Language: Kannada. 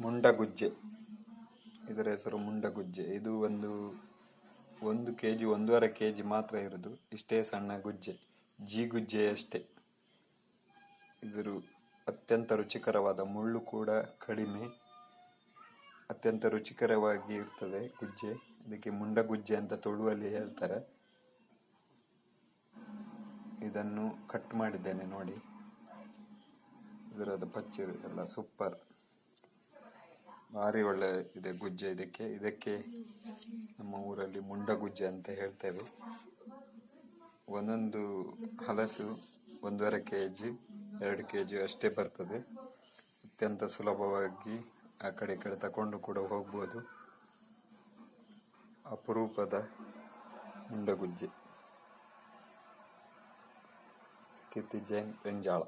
ಮುಂಡಗುಜ್ಜೆ. ಇದರ ಹೆಸರು ಮುಂಡಗುಜ್ಜೆ. ಇದು ಒಂದು ಒಂದು ಕೆ ಜಿ ಒಂದೂವರೆ ಕೆ ಜಿ ಮಾತ್ರ ಇರೋದು. ಇಷ್ಟೇ ಸಣ್ಣ ಗುಜ್ಜೆ. ಜೀಗುಜ್ಜೆ ಅಷ್ಟೇ ಇದರು ಅತ್ಯಂತ ರುಚಿಕರವಾದ ಮುಳ್ಳು ಕೂಡ ಕಡಿಮೆ, ಅತ್ಯಂತ ರುಚಿಕರವಾಗಿ ಇರ್ತದೆ ಗುಜ್ಜೆ. ಇದಕ್ಕೆ ಮುಂಡಗುಜ್ಜೆ ಅಂತ ತೊಳುವಲ್ಲಿ ಹೇಳ್ತಾರೆ. ಇದನ್ನು ಕಟ್ ಮಾಡಿದ್ದೇನೆ ನೋಡಿ. ಇದರದ ಪಚ್ಚಿರು ಎಲ್ಲ ಸೂಪರ್ ಭಾರಿ ಒಳ್ಳೆ ಇದೆ ಗುಜ್ಜೆ ಇದಕ್ಕೆ. ಇದಕ್ಕೆ ನಮ್ಮ ಊರಲ್ಲಿ ಮುಂಡ ಗುಜ್ಜೆ ಅಂತ ಹೇಳ್ತೇವೆ ಒಂದೊಂದು ಹಲಸು ಒಂದೂವರೆ ಕೆ ಜಿ ಎರಡು ಕೆ ಜಿ ಅಷ್ಟೇ ಬರ್ತದೆ. ಅತ್ಯಂತ ಸುಲಭವಾಗಿ ಆ ಕಡೆ ಈ ಕಡೆ ತಗೊಂಡು ಕೂಡ ಹೋಗ್ಬೋದು. ಅಪರೂಪದ ಮುಂಡಗುಜ್ಜೆ ಕೀರ್ತಿ ಜೈನ್ ಪೆಂಜಾಳ